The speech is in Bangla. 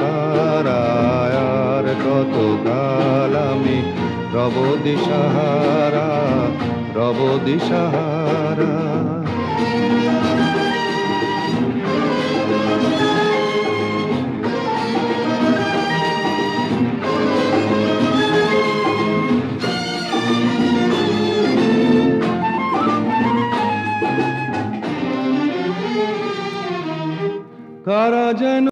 তারায় কত কাল আমি রব দিশাহারা রব দিশাহারা কারা যেন